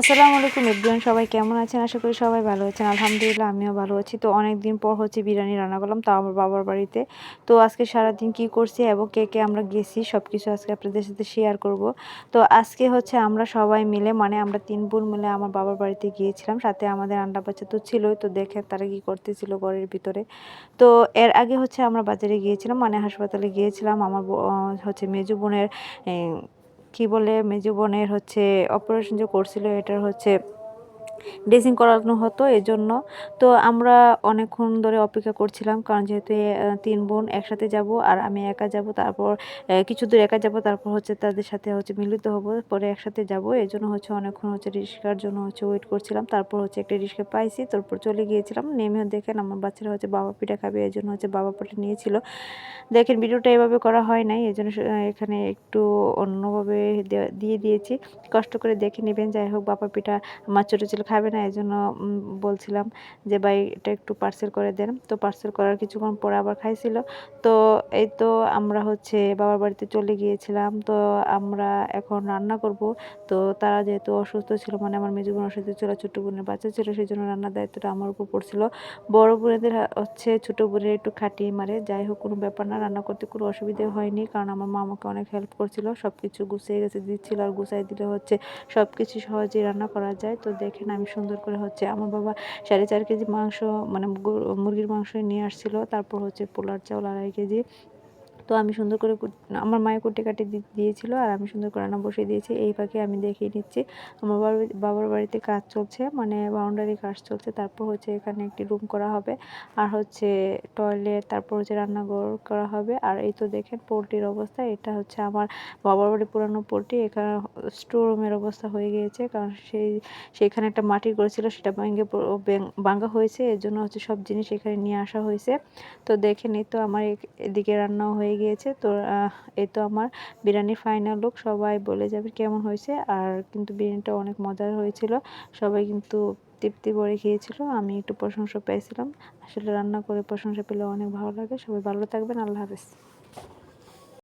আসসালামু আলাইকুম এভরিওয়ান, সবাই কেমন আছেন? আশা করি সবাই ভালো আছেন। আলহামদুলিল্লাহ, আমিও ভালো আছি। তো অনেক দিন পর হচ্ছে বিরিয়ানি রান্না করলাম, তাও আমার বাবার বাড়িতে। তো আজকে সারাদিন কি করছি এবং কে কে আমরা গেছি সব কিছু আজকে আপনাদের সাথে শেয়ার করব। তো আজকে হচ্ছে আমরা সবাই মিলে মানে আমরা তিন বোন মিলে আমার বাবার বাড়িতে গিয়েছিলাম, সাথে আমাদের আন্ডা বাচ্চা তো ছিলই, তো দেখে তারা কি করতেছিল ঘরের ভিতরে। তো এর আগে হচ্ছে আমরা বাজারে গিয়েছিলাম মানে হাসপাতালে গিয়েছিলাম, আমার হচ্ছে মেজু বোনের কি বলে মেজু বোনের হচ্ছে অপারেশন যে করছিল এটার হচ্ছে ড্রেসিং করানো হতো এজন্য। তো আমরা অনেকক্ষণ ধরে অপেক্ষা করছিলাম, কারণ যেহেতু তিন বোন একসাথে যাব আর আমি একা যাব, তারপর কিছু দূর একা যাব, তারপর হচ্ছে তাদের সাথে হচ্ছে মিলিত হব, পরে একসাথে যাব। এই জন্য হচ্ছে অনেকক্ষণ হচ্ছে রিক্সার জন্য হচ্ছে ওয়েট করছিলাম, তারপর হচ্ছে একটা রিক্সা পাইছি, তারপর চলে গিয়েছিলাম। নেমেও দেখেন আমার বাচ্চারা হচ্ছে বাবা পিঠা খাবে এই জন্য হচ্ছে বাবা পিঠা নিয়েছিল। দেখেন ভিডিওটা এভাবে করা হয় নাই এই জন্য এখানে একটু অন্যভাবে দিয়ে দিয়েছি। কষ্ট করে দেখে নেবেন, যাই হোক বাবা পিঠা আমার ছোটো ছেলে খাবে না এই জন্য বলছিলাম যে, ভাই, এটা একটু পার্সেল করে দেন। তো পার্সেল করার কিছুক্ষণ পরে আবার খাইছিল। তো এই তো আমরা হচ্ছে বাবার বাড়িতে চলে গিয়েছিলাম। তো আমরা এখন রান্না করব। তো তারা যেহেতু অসুস্থ ছিল মানে আমার মেজো বোন অসুস্থ ছিল, ছোটো বোনের বাচ্চা ছিল সেই জন্য রান্নার দায়িত্বটা আমার উপর পড়ছিল। বড় বোনেদের হচ্ছে ছোটো বোনের একটু খাটিয়ে মারে। যাই হোক, কোনো ব্যাপার না, রান্না করতে কোনো অসুবিধে হয়নি, কারণ আমার মা আমাকে অনেক হেল্প করছিল। সব কিছু গুছিয়ে গেছে, দিচ্ছিল আর গুছাই দিলে হচ্ছে সব কিছু সহজেই রান্না করা যায়। তো দেখেন আমি সুন্দর করে হচ্ছে আমার বাবা সাড়ে চার কেজি মাংস মানে গরু- মুরগির মাংস নিয়ে আসছিল। তারপর হচ্ছে পোলার চাউল আড়াই কেজি। তো আমি সুন্দর করে আমার মায়ের কুটে কাটে দিয়েছিল আর আমি সুন্দর করে রান্না বসিয়ে দিয়েছি। এই পাখি আমি দেখিয়ে নিচ্ছি। আমার বাবার বাড়িতে কাজ চলছে মানে বাউন্ডারি কাজ চলছে। তারপর হচ্ছে এখানে একটি রুম করা হবে আর হচ্ছে টয়লেট, তারপর হচ্ছে রান্নাঘর করা হবে। আর এই তো দেখেন পোলট্রির অবস্থা, এটা হচ্ছে আমার বাবার বাড়ি পুরানো পোলট্রি। এখানে স্টোর রুমের অবস্থা হয়ে গিয়েছে, কারণ সেই সেখানে একটা মাটির ঘর ছিল, সেটা ভেঙে পুরো ভেঙ- ভাঙা হয়েছে। এর জন্য হচ্ছে সব জিনিস এখানে নিয়ে আসা হয়েছে। তো দেখেন এই তো আমার এদিকে রান্নাও হয়ে গিয়েছে। তো এই তো আমার বিরিয়ানির ফাইনাল লুক সবাই বলে যাবে কেমন হয়েছে। আর কিন্তু বিরিয়ানিটা অনেক মজার হয়েছিল। সবাই কিন্তু তৃপ্তি করে খেয়েছিল। আমি একটু প্রশংসা পেয়েছিলাম। আসলে রান্না করে প্রশংসা পেলে অনেক ভালো লাগে। সবাই ভালো থাকবেন। আল্লাহ হাফেজ।